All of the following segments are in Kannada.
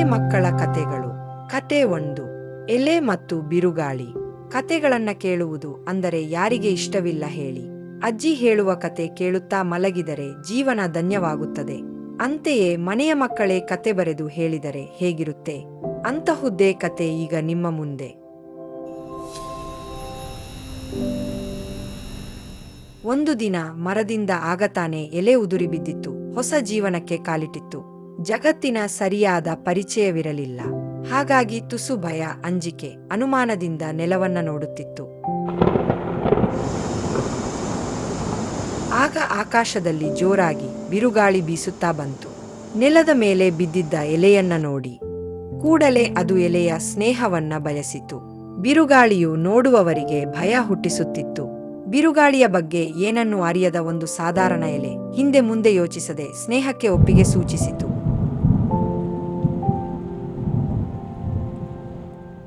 ಮಕ್ಕಳ ಕತೆಗಳು ಕತೆ ಒಂದು. ಎಲೆ ಮತ್ತು ಬಿರುಗಾಳಿ. ಕತೆಗಳನ್ನ ಕೇಳುವುದು ಅಂದರೆ ಯಾರಿಗೆ ಇಷ್ಟವಿಲ್ಲ ಹೇಳಿ. ಅಜ್ಜಿ ಹೇಳುವ ಕತೆ ಕೇಳುತ್ತಾ ಮಲಗಿದರೆ ಜೀವನ ಧನ್ಯವಾಗುತ್ತದೆ. ಅಂತೆಯೇ ಮನೆಯ ಮಕ್ಕಳೇ ಕತೆ ಬರೆದು ಹೇಳಿದರೆ ಹೇಗಿರುತ್ತೆ? ಅಂತಹುದ್ದೇ ಕತೆ ಈಗ ನಿಮ್ಮ ಮುಂದೆ. ಒಂದು ದಿನ ಮರದಿಂದ ಆಗತಾನೆ ಎಲೆ ಉದುರಿ ಬಿದ್ದಿತ್ತು. ಹೊಸ ಜೀವನಕ್ಕೆ ಕಾಲಿಟ್ಟಿತ್ತು. ಜಗತ್ತಿನ ಸರಿಯಾದ ಪರಿಚಯವಿರಲಿಲ್ಲ. ಹಾಗಾಗಿ ತುಸು ಭಯ, ಅಂಜಿಕೆ, ಅನುಮಾನದಿಂದ ನೆಲವನ್ನ ನೋಡುತ್ತಿತ್ತು. ಆಗ ಆಕಾಶದಲ್ಲಿ ಜೋರಾಗಿ ಬಿರುಗಾಳಿ ಬೀಸುತ್ತಾ ಬಂತು. ನೆಲದ ಮೇಲೆ ಬಿದ್ದಿದ್ದ ಎಲೆಯನ್ನ ನೋಡಿ. ಕೂಡಲೇ ಅದು ಎಲೆಯ ಸ್ನೇಹವನ್ನ ಬಯಸಿತು. ಬಿರುಗಾಳಿಯು ನೋಡುವವರಿಗೆ ಭಯ ಹುಟ್ಟಿಸುತ್ತಿತ್ತು. ಬಿರುಗಾಳಿಯ ಬಗ್ಗೆ ಏನನ್ನು ಅರಿಯದ ಒಂದು ಸಾಧಾರಣ ಎಲೆ, ಹಿಂದೆ ಮುಂದೆ ಯೋಚಿಸದೆ ಸ್ನೇಹಕ್ಕೆ ಒಪ್ಪಿಗೆ ಸೂಚಿಸಿತು.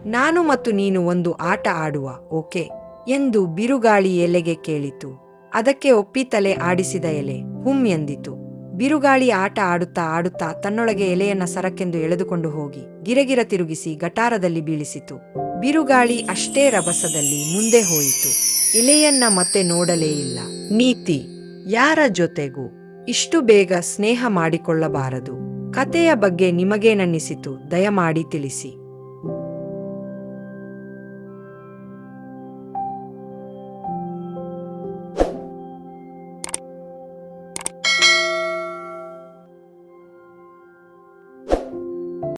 ನಾನು ಮತ್ತು ನೀನು ಒಂದು ಆಟ ಆಡುವ, ಓಕೆ? ಎಂದು ಬಿರುಗಾಳಿ ಎಲೆಗೆ ಕೇಳಿತು. ಅದಕ್ಕೆ ಒಪ್ಪಿ ತಲೆ ಆಡಿಸಿದ ಎಲೆ, ಹುಂ ಎಂದಿತು. ಬಿರುಗಾಳಿ ಆಟ ಆಡುತ್ತಾ ಆಡುತ್ತಾ ತನ್ನೊಳಗೆ ಎಲೆಯನ್ನ ಸರಕ್ಕೆಂದು ಎಳೆದುಕೊಂಡು ಹೋಗಿ, ಗಿರಗಿರ ತಿರುಗಿಸಿ ಗಟಾರದಲ್ಲಿ ಬೀಳಿಸಿತು. ಬಿರುಗಾಳಿ ಅಷ್ಟೇ ರಭಸದಲ್ಲಿ ಮುಂದೆ ಹೋಯಿತು. ಎಲೆಯನ್ನ ಮತ್ತೆ ನೋಡಲೇ ಇಲ್ಲ. ನೀತಿ, ಯಾರ ಜೊತೆಗೂ? ಇಷ್ಟು ಬೇಗ ಸ್ನೇಹ ಮಾಡಿಕೊಳ್ಳಬಾರದು. ಕತೆಯ ಬಗ್ಗೆ ನಿಮಗೇನನ್ನಿಸಿತು, ದಯಮಾಡಿ ತಿಳಿಸಿ.